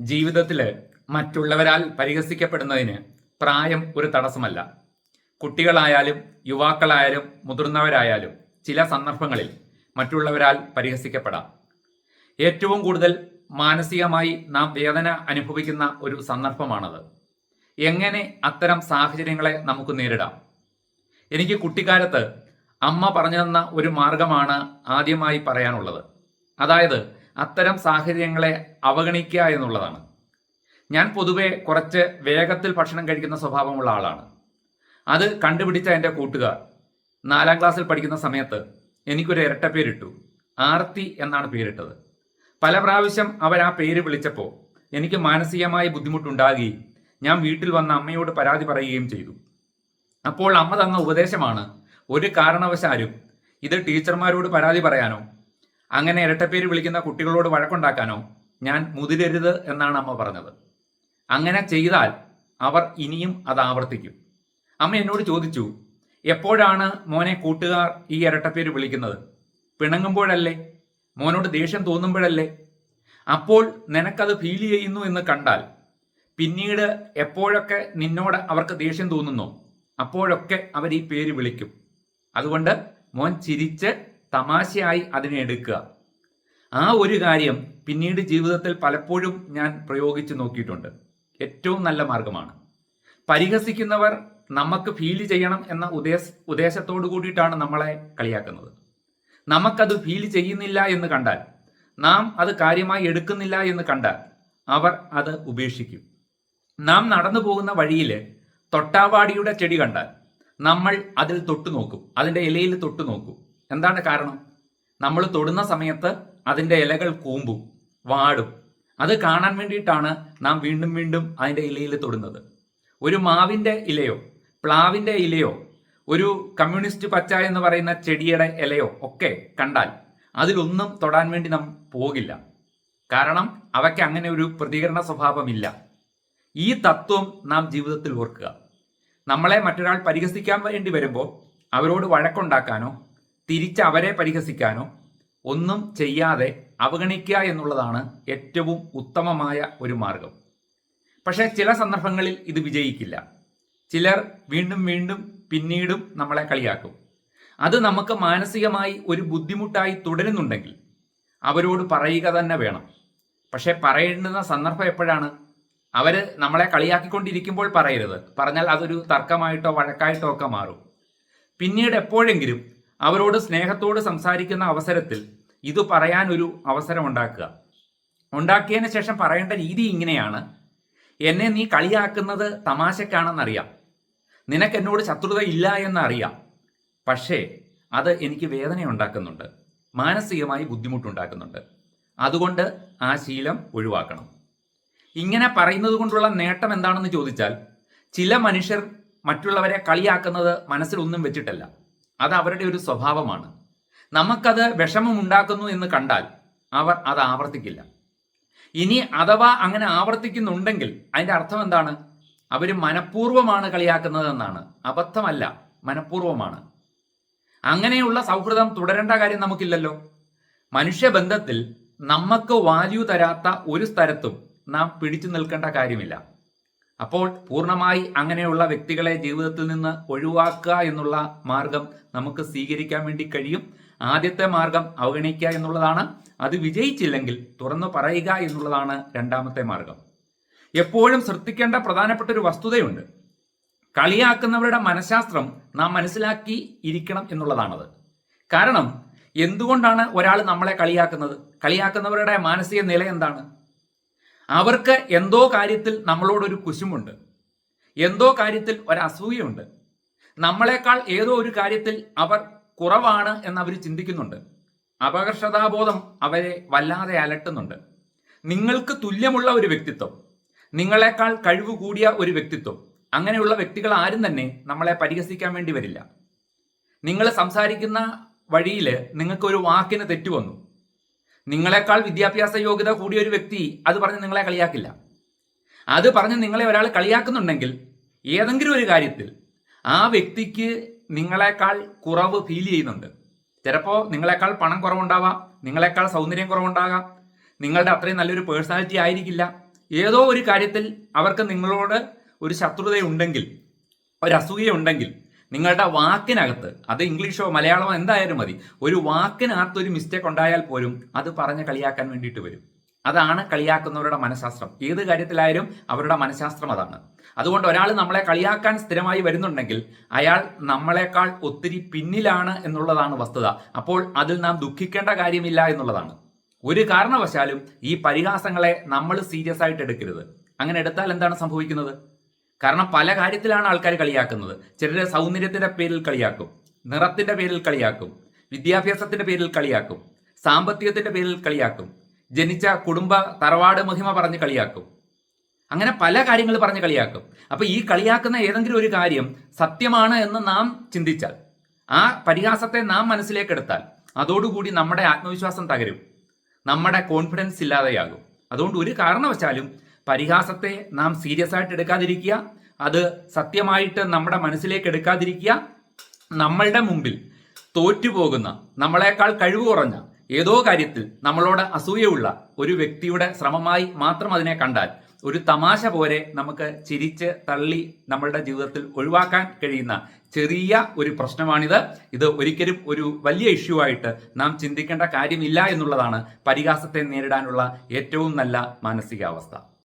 ജീവിതത്തിൽ മറ്റുള്ളവരാൽ പരിഹസിക്കപ്പെടുന്നതിന് പ്രായം ഒരു തടസ്സമല്ല. കുട്ടികളായാലും യുവാക്കളായാലും മുതിർന്നവരായാലും ചില സന്ദർഭങ്ങളിൽ മറ്റുള്ളവരാൽ പരിഹസിക്കപ്പെടാം. ഏറ്റവും കൂടുതൽ മാനസികമായി നാം വേദന അനുഭവിക്കുന്ന ഒരു സന്ദർഭമാണത്. എങ്ങനെ അത്തരം സാഹചര്യങ്ങളെ നമുക്ക് നേരിടാം? എനിക്ക് കുട്ടിക്കാലത്ത് അമ്മ പറഞ്ഞു തന്ന ഒരു മാർഗമാണ് ആദ്യമായി പറയാനുള്ളത്. അതായത് അത്തരം സാഹചര്യങ്ങളെ അവഗണിക്കുക എന്നുള്ളതാണ്. ഞാൻ പൊതുവെ കുറച്ച് വേഗത്തിൽ ഭക്ഷണം കഴിക്കുന്ന സ്വഭാവമുള്ള ആളാണ്. അത് കണ്ടുപിടിച്ച എന്റെ കൂട്ടുകാർ നാലാം ക്ലാസ്സിൽ പഠിക്കുന്ന സമയത്ത് എനിക്കൊരു ഇരട്ട പേരിട്ടു. ആർത്തി എന്നാണ് പേരിട്ടത്. പല പ്രാവശ്യം അവർ ആ പേര് വിളിച്ചപ്പോൾ എനിക്ക് മാനസികമായി ബുദ്ധിമുട്ടുണ്ടാകുകയും ഞാൻ വീട്ടിൽ വന്ന അമ്മയോട് പരാതി പറയുകയും ചെയ്തു. അപ്പോൾ അമ്മ തന്ന ഉപദേശമാണ് ഒരു കാരണവശാലും ഇത് ടീച്ചർമാരോട് പരാതി പറയാനോ അങ്ങനെ ഇരട്ടപ്പേര് വിളിക്കുന്ന കുട്ടികളോട് വഴക്കുണ്ടാക്കാനോ ഞാൻ മുതിരരുത് എന്നാണ് അമ്മ പറഞ്ഞത്. അങ്ങനെ ചെയ്താൽ അവർ ഇനിയും അത് ആവർത്തിക്കും. അമ്മ എന്നോട് ചോദിച്ചു എപ്പോഴാണ് മോനെ കൂട്ടുകാർ ഈ ഇരട്ടപ്പേര് വിളിക്കുന്നത്? പിണങ്ങുമ്പോഴല്ലേ? മോനോട് ദേഷ്യം തോന്നുമ്പോഴല്ലേ? അപ്പോൾ നിനക്കത് ഫീൽ ചെയ്യുന്നു എന്ന് കണ്ടാൽ പിന്നീട് എപ്പോഴൊക്കെ നിന്നോട് അവർക്ക് ദേഷ്യം തോന്നുന്നു അപ്പോഴൊക്കെ അവർ ഈ പേര് വിളിക്കും. അതുകൊണ്ട് മോൻ ചിരിച്ച് തമാശയായി അതിനെ എടുക്കുക. ആ ഒരു കാര്യം പിന്നീട് ജീവിതത്തിൽ പലപ്പോഴും ഞാൻ പ്രയോഗിച്ചു നോക്കിയിട്ടുണ്ട്. ഏറ്റവും നല്ല മാർഗമാണ്. പരിഹസിക്കുന്നവർ നമുക്ക് ഫീൽ ചെയ്യണം എന്ന ഉദ്ദേശ ഉദ്ദേശത്തോടു കൂടിയിട്ടാണ് നമ്മളെ കളിയാക്കുന്നത്. നമുക്കത് ഫീൽ ചെയ്യുന്നില്ല എന്ന് കണ്ടാൽ നാം അത് കാര്യമായി എടുക്കുന്നില്ല എന്ന് കണ്ടാൽ അവർ അത് ഉപേക്ഷിക്കും. നാം നടന്നു പോകുന്ന വഴിയിൽ തൊട്ടാവാടിയുടെ ചെടി കണ്ടാൽ നമ്മൾ അതിൽ തൊട്ടു നോക്കും അതിന്റെ ഇലയിൽ തൊട്ടു നോക്കും എന്താണ് കാരണം? നമ്മൾ തൊടുന്ന സമയത്ത് അതിന്റെ ഇലകൾ കൂമ്പും വാടും. അത് കാണാൻ വേണ്ടിയിട്ടാണ് നാം വീണ്ടും വീണ്ടും അതിന്റെ ഇലയിൽ തൊടുന്നത്. ഒരു മാവിന്റെ ഇലയോ പ്ലാവിന്റെ ഇലയോ ഒരു കമ്മ്യൂണിസ്റ്റ് പച്ച എന്ന് പറയുന്ന ചെടിയുടെ ഇലയോ ഒക്കെ കണ്ടാൽ അതിലൊന്നും തൊടാൻ വേണ്ടി നാം പോകില്ല. കാരണം അവയ്ക്ക് അങ്ങനെ ഒരു പ്രതികരണ സ്വഭാവമില്ല. ഈ തത്വം നാം ജീവിതത്തിൽ ഓർക്കുക. നമ്മളെ മറ്റൊരാൾ പരിഹസിക്കാൻ വേണ്ടി വരുമ്പോൾ അവരോട് വഴക്കുണ്ടാക്കാനോ തിരിച്ച് അവരെ പരിഹസിക്കാനോ ഒന്നും ചെയ്യാതെ അവഗണിക്കുക എന്നുള്ളതാണ് ഏറ്റവും ഉത്തമമായ ഒരു മാർഗം. പക്ഷേ ചില സന്ദർഭങ്ങളിൽ ഇത് വിജയിക്കില്ല. ചിലർ വീണ്ടും വീണ്ടും പിന്നീടും നമ്മളെ കളിയാക്കും. അത് നമുക്ക് മാനസികമായി ഒരു ബുദ്ധിമുട്ടായി തുടരുന്നുണ്ടെങ്കിൽ അവരോട് പറയുക തന്നെ വേണം. പക്ഷേ പറയേണ്ടുന്ന സന്ദർഭം എപ്പോഴാണ്? അവർ നമ്മളെ കളിയാക്കിക്കൊണ്ടിരിക്കുമ്പോൾ പറയരുത്. പറഞ്ഞാൽ അതൊരു തർക്കമായിട്ടോ വഴക്കായിട്ടോ ഒക്കെ മാറും. പിന്നീട് എപ്പോഴെങ്കിലും അവരോട് സ്നേഹത്തോട് സംസാരിക്കുന്ന അവസരത്തിൽ ഇത് പറയാൻ ഒരു അവസരം ഉണ്ടാക്കുക. ഉണ്ടാക്കിയതിന് ശേഷം പറയേണ്ട രീതി ഇങ്ങനെയാണ്. എന്നെ നീ കളിയാക്കുന്നത് തമാശക്കാണെന്നറിയാം. നിനക്ക് എന്നോട് ശത്രുത ഇല്ല എന്നറിയാം. പക്ഷേ അത് എനിക്ക് വേദന ഉണ്ടാക്കുന്നുണ്ട്. മാനസികമായി ബുദ്ധിമുട്ടുണ്ടാക്കുന്നുണ്ട്. അതുകൊണ്ട് ആ ശീലം ഒഴിവാക്കണം. ഇങ്ങനെ പറയുന്നത് കൊണ്ടുള്ള നേട്ടം എന്താണെന്ന് ചോദിച്ചാൽ ചില മനുഷ്യർ മറ്റുള്ളവരെ കളിയാക്കുന്നത് മനസ്സിലൊന്നും വെച്ചിട്ടല്ല. അത് അവരുടെ ഒരു സ്വഭാവമാണ്. നമുക്കത് വിഷമമുണ്ടാക്കുന്നു എന്ന് കണ്ടാൽ അവർ അത് ആവർത്തിക്കില്ല. ഇനി അഥവാ അങ്ങനെ ആവർത്തിക്കുന്നുണ്ടെങ്കിൽ അതിന്റെ അർത്ഥം എന്താണ്? അവർ മനഃപൂർവമാണ് കളിയാക്കുന്നത് എന്നാണ് അബദ്ധമല്ല മനഃപൂർവമാണ്. അങ്ങനെയുള്ള സൗഹൃദം തുടരേണ്ട കാര്യം നമുക്കില്ലല്ലോ. മനുഷ്യബന്ധത്തിൽ നമുക്ക് വാല്യൂ തരാത്ത ഒരു സ്ഥലത്തും നാം പിടിച്ചു നിൽക്കേണ്ട കാര്യമില്ല. അപ്പോൾ പൂർണമായി അങ്ങനെയുള്ള വ്യക്തികളെ ജീവിതത്തിൽ നിന്ന് ഒഴിവാക്കുക എന്നുള്ള മാർഗം നമുക്ക് സ്വീകരിക്കാൻ വേണ്ടി കഴിയും. ആദ്യത്തെ മാർഗം അവഗണിക്കുക എന്നുള്ളതാണ്. അത് വിജയിച്ചില്ലെങ്കിൽ തുറന്നു പറയുക എന്നുള്ളതാണ് രണ്ടാമത്തെ മാർഗം. എപ്പോഴും ശ്രദ്ധിക്കേണ്ട പ്രധാനപ്പെട്ട ഒരു വസ്തുതയുണ്ട്. കളിയാക്കുന്നവരുടെ മനഃശാസ്ത്രം നാം മനസ്സിലാക്കി ഇരിക്കണം എന്നുള്ളതാണത്. കാരണം എന്തുകൊണ്ടാണ് ഒരാൾ നമ്മളെ കളിയാക്കുന്നത്? കളിയാക്കുന്നവരുടെ മാനസിക നില എന്താണ്? അവർക്ക് എന്തോ കാര്യത്തിൽ നമ്മളോടൊരു കുശുമുണ്ട്. എന്തോ കാര്യത്തിൽ ഒരു നമ്മളെക്കാൾ ഏതോ ഒരു കാര്യത്തിൽ അവർ കുറവാണ് എന്ന് അവർ ചിന്തിക്കുന്നുണ്ട്. അപകർഷതാബോധം അവരെ വല്ലാതെ അലട്ടുന്നുണ്ട്. നിങ്ങൾക്ക് തുല്യമുള്ള ഒരു വ്യക്തിത്വം നിങ്ങളെക്കാൾ കഴിവ് കൂടിയ ഒരു വ്യക്തിത്വം അങ്ങനെയുള്ള വ്യക്തികൾ ആരും തന്നെ നമ്മളെ പരിഹസിക്കാൻ വേണ്ടി വരില്ല. നിങ്ങൾ സംസാരിക്കുന്ന വഴിയിൽ നിങ്ങൾക്ക് ഒരു വാക്കിന് തെറ്റ് വന്നു. നിങ്ങളെക്കാൾ വിദ്യാഭ്യാസ യോഗ്യത കൂടിയ ഒരു വ്യക്തി അത് പറഞ്ഞ് നിങ്ങളെ കളിയാക്കില്ല. അത് പറഞ്ഞ് നിങ്ങളെ ഒരാൾ കളിയാക്കുന്നുണ്ടെങ്കിൽ ഏതെങ്കിലും ഒരു കാര്യത്തിൽ ആ വ്യക്തിക്ക് നിങ്ങളെക്കാൾ കുറവ് ഫീൽ ചെയ്യുന്നുണ്ട്. ചിലപ്പോൾ നിങ്ങളെക്കാൾ പണം കുറവുണ്ടാവാം നിങ്ങളെക്കാൾ സൗന്ദര്യം കുറവുണ്ടാകാം നിങ്ങളുടെ അത്രയും നല്ലൊരു പേഴ്സണാലിറ്റി ആയിരിക്കില്ല. ഏതോ ഒരു കാര്യത്തിൽ അവർക്ക് നിങ്ങളോട് ഒരു ശത്രുതയുണ്ടെങ്കിൽ ഒരു അസൂയയുണ്ടെങ്കിൽ നിങ്ങളുടെ വാക്കിനകത്ത് അത് ഇംഗ്ലീഷോ മലയാളമോ എന്തായാലും മതി. ഒരു വാക്കിനകത്ത് ഒരു മിസ്റ്റേക്ക് ഉണ്ടായാൽ പോലും അത് പറഞ്ഞ് കളിയാക്കാൻ വേണ്ടിയിട്ട് വരും. അതാണ് കളിയാക്കുന്നവരുടെ മനഃശാസ്ത്രം. ഏത് കാര്യത്തിലായാലും അവരുടെ മനഃശാസ്ത്രം അതാണ്. അതുകൊണ്ട് ഒരാൾ നമ്മളെ കളിയാക്കാൻ സ്ഥിരമായി വരുന്നുണ്ടെങ്കിൽ അയാൾ നമ്മളെക്കാൾ ഒത്തിരി പിന്നിലാണ് എന്നുള്ളതാണ് വസ്തുത. അപ്പോൾ അതിൽ നാം ദുഃഖിക്കേണ്ട കാര്യമില്ല എന്നുള്ളതാണ്. ഒരു കാരണവശാലും ഈ പരിഹാസങ്ങളെ നമ്മൾ സീരിയസ് ആയിട്ട് എടുക്കരുത്. അങ്ങനെ എടുത്താൽ എന്താണ് സംഭവിക്കുന്നത്? കാരണം പല കാര്യത്തിലാണ് ആൾക്കാർ കളിയാക്കുന്നത്. ചിലർ സൗന്ദര്യത്തിന്റെ പേരിൽ കളിയാക്കും. നിറത്തിന്റെ പേരിൽ കളിയാക്കും. വിദ്യാഭ്യാസത്തിന്റെ പേരിൽ കളിയാക്കും. സാമ്പത്തികത്തിന്റെ പേരിൽ കളിയാക്കും. ജനിച്ച കുടുംബ തറവാട് മഹിമ പറഞ്ഞ് കളിയാക്കും. അങ്ങനെ പല കാര്യങ്ങൾ പറഞ്ഞ് കളിയാക്കും. അപ്പൊ ഈ കളിയാക്കുന്ന ഏതെങ്കിലും ഒരു കാര്യം സത്യമാണ് എന്ന് നാം ചിന്തിച്ചാൽ ആ പരിഹാസത്തെ നാം മനസ്സിലേക്കെടുത്താൽ അതോടുകൂടി നമ്മുടെ ആത്മവിശ്വാസം തകരും. നമ്മുടെ കോൺഫിഡൻസ് ഇല്ലാതെയാകും. അതുകൊണ്ട് ഒരു കാരണവശാലും പരിഹാസത്തെ നാം സീരിയസ് ആയിട്ട് എടുക്കാതിരിക്കുക. അത് സത്യമായിട്ട് നമ്മുടെ മനസ്സിലേക്ക് എടുക്കാതിരിക്കുക. നമ്മളുടെ മുമ്പിൽ തോറ്റുപോകുന്ന നമ്മളെക്കാൾ കഴിവ് കുറഞ്ഞ ഏതോ കാര്യത്തിൽ നമ്മളോട് അസൂയുള്ള ഒരു വ്യക്തിയുടെ ശ്രമമായി മാത്രം അതിനെ കണ്ടാൽ ഒരു തമാശ പോലെ നമുക്ക് ചിരിച്ച് തള്ളി നമ്മളുടെ ജീവിതത്തിൽ ഒഴിവാക്കാൻ കഴിയുന്ന ചെറിയ ഒരു പ്രശ്നമാണിത്. ഇത് ഒരിക്കലും ഒരു വലിയ ഇഷ്യൂ ആയിട്ട് നാം ചിന്തിക്കേണ്ട കാര്യമില്ല എന്നുള്ളതാണ് പരിഹാസത്തെ നേരിടാനുള്ള ഏറ്റവും നല്ല മാനസികാവസ്ഥ.